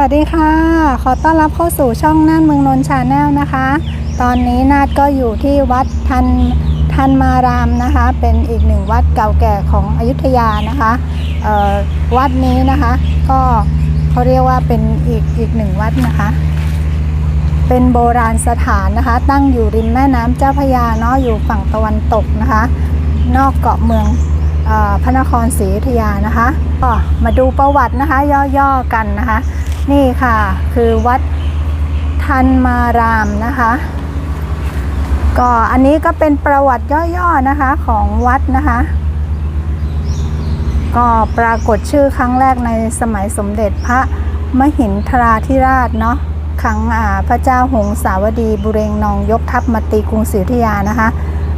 วัสดีค่ะ ขอต้อนรับเข้าสู่ช่องน่านเมืองนนท์ชาแนลนะคะ ตอนนี้นาดก็อยู่ที่วัดทันทันมารามนะคะ เป็นอีกหนึ่งวัดเก่าแก่ของอยุธยานะคะวัดนี้นะคะ ก็เขาเรียกว่าเป็นอีกอีกหนึ่งวัดนะคะ เป็นโบราณสถานนะคะ ตั้งอยู่ริมแม่น้ำเจ้าพระยาเนาะอยู่ฝั่งตะวันตกนะคะ นอกเกาะเมืองอพระนครศรีอยุธยานะคะก็มาดูประวัตินะคะ ย่อๆกันนะคะ นี่ค่ะ คือวัดทันมารามนะคะ ก็อันนี้ก็เป็นประวัติย่อๆนะคะของวัดนะคะ ก็ปรากฏชื่อครั้งแรกในสมัยสมเด็จพระมหินทราธิราชเนาะครั้งอาพระเจ้าหงสาวดีบุเรงนองยกทัพมาตีกรุงศรีอยุธยานะคะ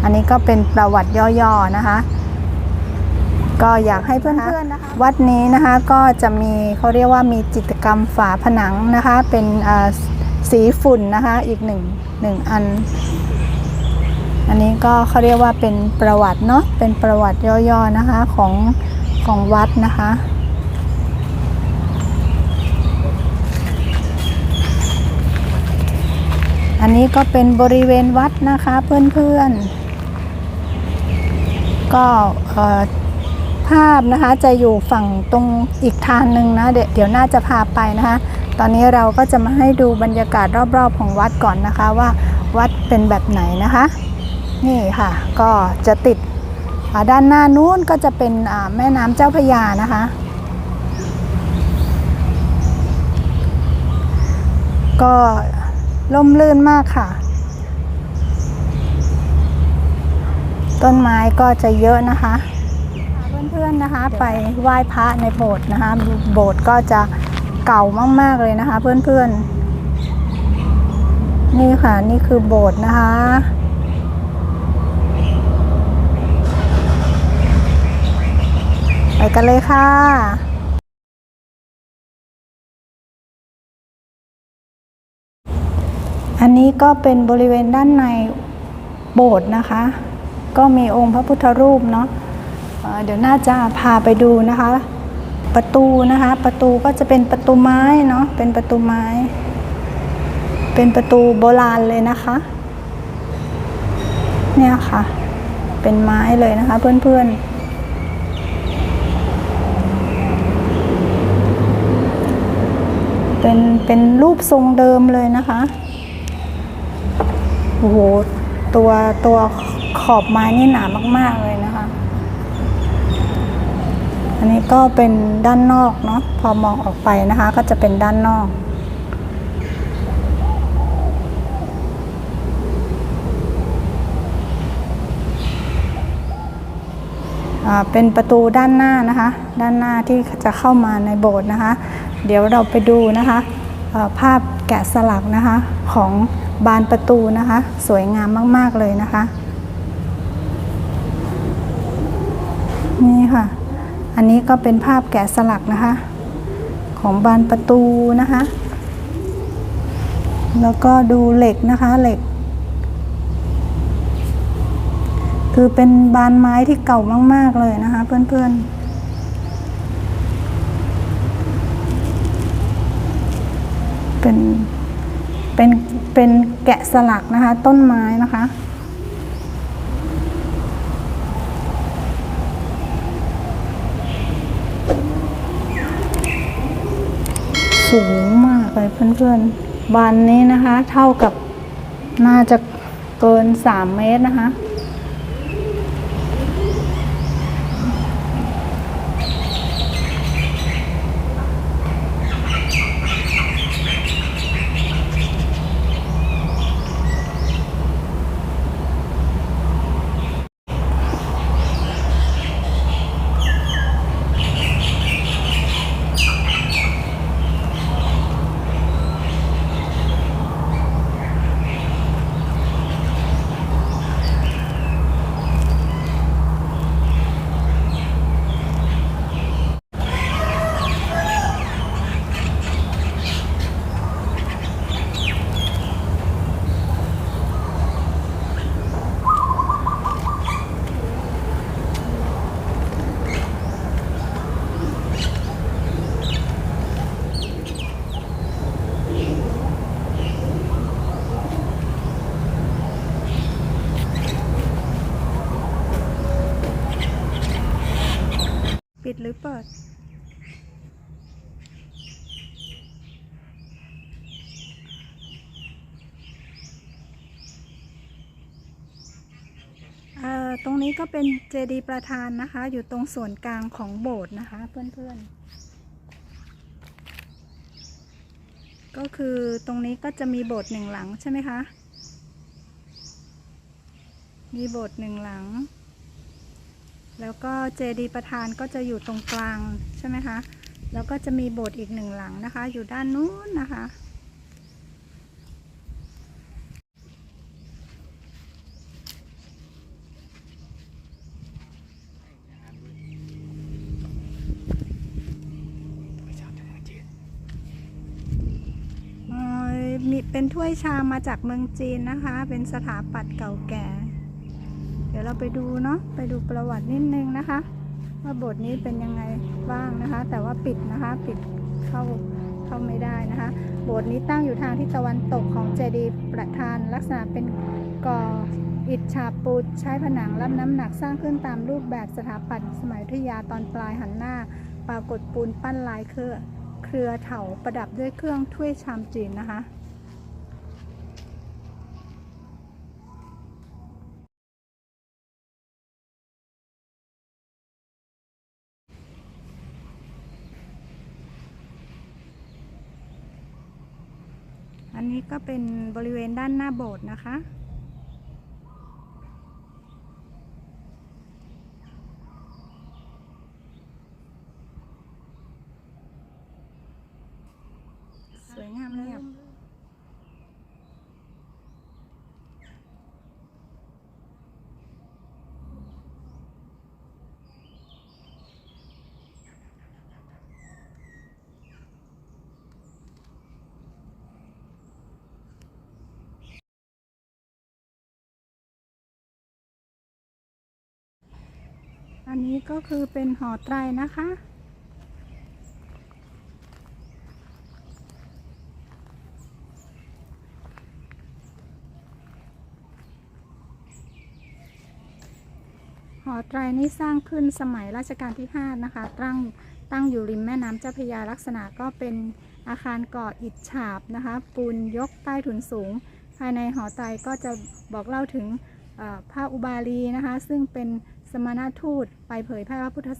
อันนี้ก็เป็นประวัติย่อๆนะคะ ก็อยากให้เพื่อนๆนะคะวัดนี้นะคะก็จะมีเขาเรียกว่ามีจิตรกรรมฝาผนังนะคะ เป็นสีฝุ่นนะคะอีกหนึ่งหนึ่งอัน อันนี้ก็เขาเรียกว่าเป็นประวัติเนาะเป็นประวัติย่อๆนะคะของของวัดนะคะอันนี้ก็เป็นบริเวณวัดนะคะเพื่อนๆ ก็เอ่อ ภาพนะคะ จะอยู่ฝั่งตรงอีกทางหนึ่งนะ เดี๋ยวน่าจะพาไปนะคะ ตอนนี้เราก็จะมาให้ดูบรรยากาศรอบๆของวัดก่อนนะคะว่าวัดเป็นแบบไหนนะคะ นี่ค่ะ ก็จะติดด้านหน้านู้นก็จะเป็นแม่น้ำเจ้าพยานะคะ ก็ล่มลื่นมากค่ะ ต้นไม้ก็จะเยอะนะคะ เพื่อนๆนะคะไปไหว้พระในโบสถ์นะคะโบสถ์ก็จะเก่ามากๆเลยนะคะ เพื่อนๆ นี่ค่ะนี่คือโบสถ์นะคะไปกันเลยค่ะอันนี้ก็เป็นบริเวณด้านในโบสถ์นะคะ ก็มีองค์พระพุทธรูปเนาะ เดี๋ยวน่าจะพาไปดูนะคะ ประตูนะคะ ประตูก็จะเป็นประตูไม้เนาะเป็นประตูไม้ เป็นประตูโบราณเลยนะคะ เนี่ยค่ะ เป็นไม้เลยนะคะ เพื่อนๆเป็นเป็นรูปทรงเดิมเลยนะคะ โอ้โห ตัวตัวขอบไม้นี่หนามาก ๆ เลย อันนี้ก็เป็นด้านนอกเนาะพอมองออกไปนะคะ ก็จะเป็นด้านนอก เป็นประตูด้านหน้านะคะ ด้านหน้าที่จะเข้ามาในโบสถ์นะคะ เดี๋ยวเราไปดูนะคะภาพแกะสลักนะคะของบานประตูนะคะ สวยงามมาก ๆ เลยนะคะ นี่ค่ะ อันนี้ก็เป็นภาพแกะสลักนะคะ ของบานประตูนะคะ แล้วก็ดูเหล็กนะคะเหล็ก คือเป็นบานไม้ที่เก่ามาก ๆ เลยนะคะ เพื่อนๆเป็น เป็น เป็นแกะสลักนะคะ ต้นไม้นะคะ สูงมากเลยเพื่อนๆ บานนี้นะคะ เท่ากับน่าจะเกิน 3 เมตรนะคะ ปิดหรือเปิดเอ่อตรงนี้ก็เป็นเจดีย์ประธานนะคะ อยู่ตรงส่วนกลางของโบสถ์นะคะเพื่อน ๆ ก็คือตรงนี้ก็จะมีโบสถ์หนึ่งหลังใช่ไหมคะ มีโบสถ์หนึ่งหลัง แล้วก็เจดีย์ประธานก็จะอยู่ตรงกลางใช่ไหมคะ แล้วก็จะมีโบสถ์อีกหนึ่งหลังนะคะ อยู่ด้านนู้นนะคะ มีเป็นถ้วยชามมาจากเมืองจีนนะคะ เป็นสถาปัตย์เก่าแก่ ดี๋ยวเราไปดูเนาะไปดูประวัตินิดนึงนะคะ ว่าโบทนี้เป็นยังไงบ้างนะคะ แต่ว่าปิดนะคะปิดเข้าเข้าไม่ได้นะคะ โบสถ์นี้ตั้งอยู่ทางทิศตะวันตกของเจดีย์ประธานลักษณะเป็นก่ออิฐฉาบปูนใช้ผนังรับน้ำหนักสร้างขึ้นตามรูปแบบสถาปัตย์สมัยอยุธยาตอนปลายหันหน้า ปรากฏปูนปั้นลายเครือเครือเถาประดับด้วยเครื่องถ้วยชามจีนนะคะ ก็เป็นบริเวณด้านหน้าโบสถ์นะคะ สวยงามเลยอะ อันนี้ก็คือเป็นหอไตรนะคะ หอไตรนี้สร้างขึ้นสมัยรัชกาลที่ 5 นะคะ ตั้งตั้งอยู่ริมแม่น้ำเจ้าพระยาลักษณะก็เป็นอาคารก่ออิฐฉาบนะคะ ปูนยกใต้ถุนสูง ภายในหอไตรก็จะบอกเล่าถึง พระอุบาลีนะคะ ซึ่งเป็นสมณทูตไปเผยแพร่พระพุทธ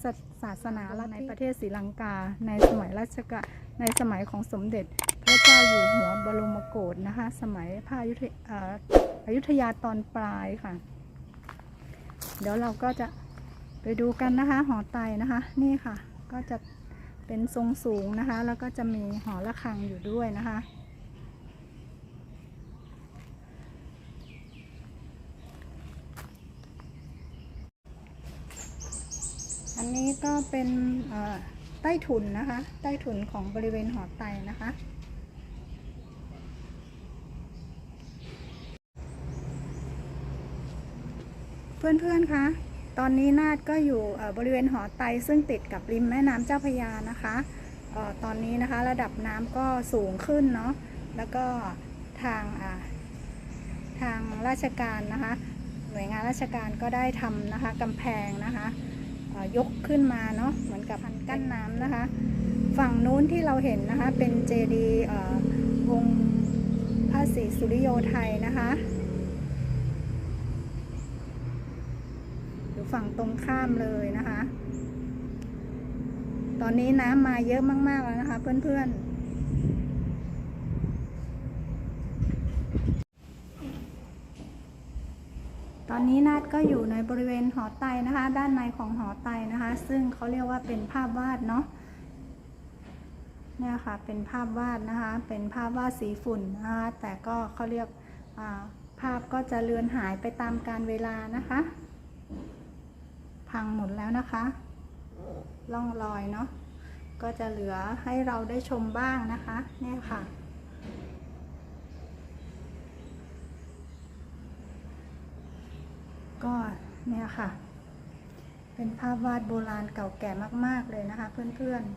ศาสนาในประเทศศรีลังกา ในสมัยรัชกาลในสมัยของสมเด็จ พระเจ้าอยู่หัวบรมโกศนะคะ สมัยพระอยุธอยุธยาตอนปลายค่ะ เดี๋ยวเราก็จะไปดูกันนะคะ หอไตนะคะ นี่ค่ะ ก็จะเป็นทรงสูงนะคะ แล้วก็จะมีหอระฆังอยู่ด้วยนะคะ นี้ก็เป็นใต้ถุนนะคะ ใต้ถุนของบริเวณหอไตนะคะ เพื่อนๆคะตอนนี้นาดก็อยู่บริเวณหอไตซึ่งติดกับริมแม่น้ำเจ้าพยานะคะออตอนนี้นะคะระดับน้ำก็สูงขึ้นเนาะแล้วก็ทางทางราชการนะคะ หน่วยงานราชการก็ได้ทำนะคะกำแพงนะคะ ยกขึ้นมาเนาะเหมือนกับพันกั้นน้ำนะคะ ฝั่งนู้นที่เราเห็นนะคะเป็นเจดีย์องค์พระศรีสุริโยไทยนะคะอยู่ฝั่งตรงข้ามเลยนะคะ ตอนนี้น้ำมาเยอะมากๆแล้วนะคะเพื่อนๆ อนนี้นาดก็อยู่ในบริเวณหอไตนะคะ ด้านในของหอไตนะคะ ซึ่งเขาเรียกว่าเป็นภาพวาดเนาะเนี่ยค่ะเป็นภาพวาดนะคะ เป็นภาพวาดสีฝุ่นนะคะแต่ก็เขาเรียกภาพก็จะเลือนหายไปตามการเวลานะคะ พังหมดแล้วนะคะล่องรอยเนาะก็จะเหลือให้เราได้ชมบ้างนะคะเนี่ยค่ะ ก็เนี่ยค่ะ เป็นภาพวาดโบราณเก่าแก่มาก ๆ เลยนะคะ เพื่อนๆ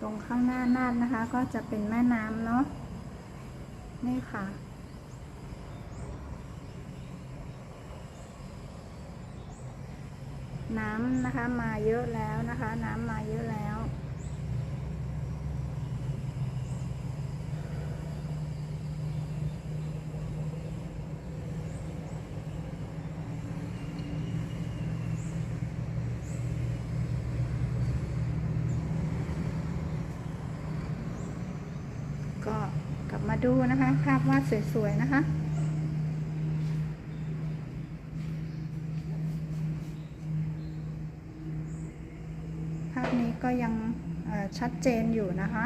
ตรงข้างหน้านาดนะคะ ก็จะเป็นแม่น้ำเนาะนี่ค่ะ น้ำนะคะมาเยอะแล้วนะคะ น้ำมาเยอะแล้ว ก็กลับมาดูนะคะ ภาพวาดสวยๆนะคะ ภาพนี้ ก็ยังชัดเจนอยู่นะคะ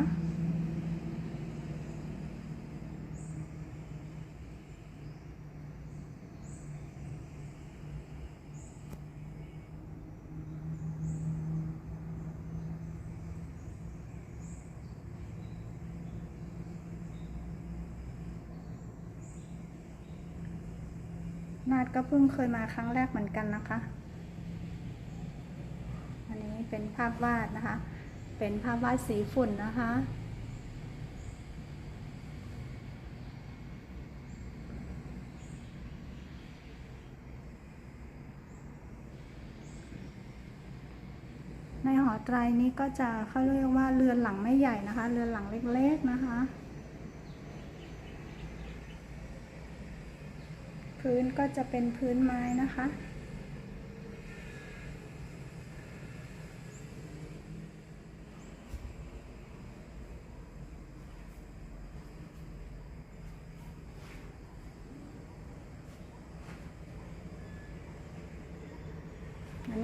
นาดก็เพิ่งเคยมาครั้งแรกเหมือนกันนะคะ เป็นภาพวาดนะคะ เป็นภาพวาดสีฝุ่นนะคะ ในหอไตรนี้ก็จะเขาเรียกว่าเรือนหลังไม่ใหญ่นะคะ เรือนหลังเล็กๆนะคะพื้นก็จะเป็นพื้นไม้นะคะ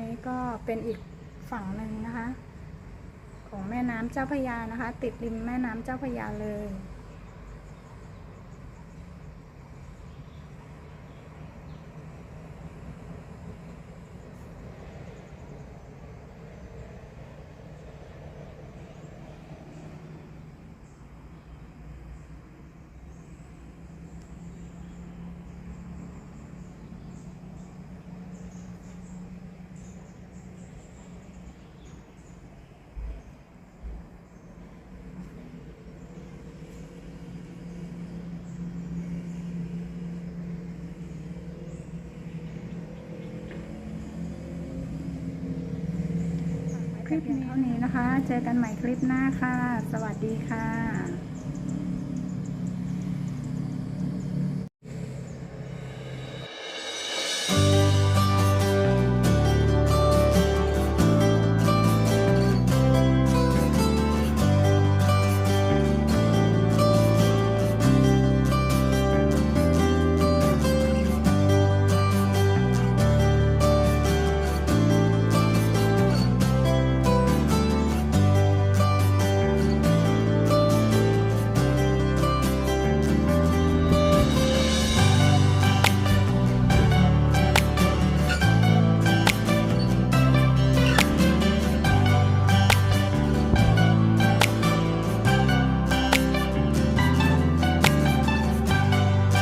นี้ก็เป็นอีกฝั่งหนึ่งนะคะ ของแม่น้ำเจ้าพยานะคะ ติดริมแม่น้ำเจ้าพยาเลย พียงเท่านี้นะคะ เจอกันใหม่คลิปหน้าค่ะ สวัสดีค่ะ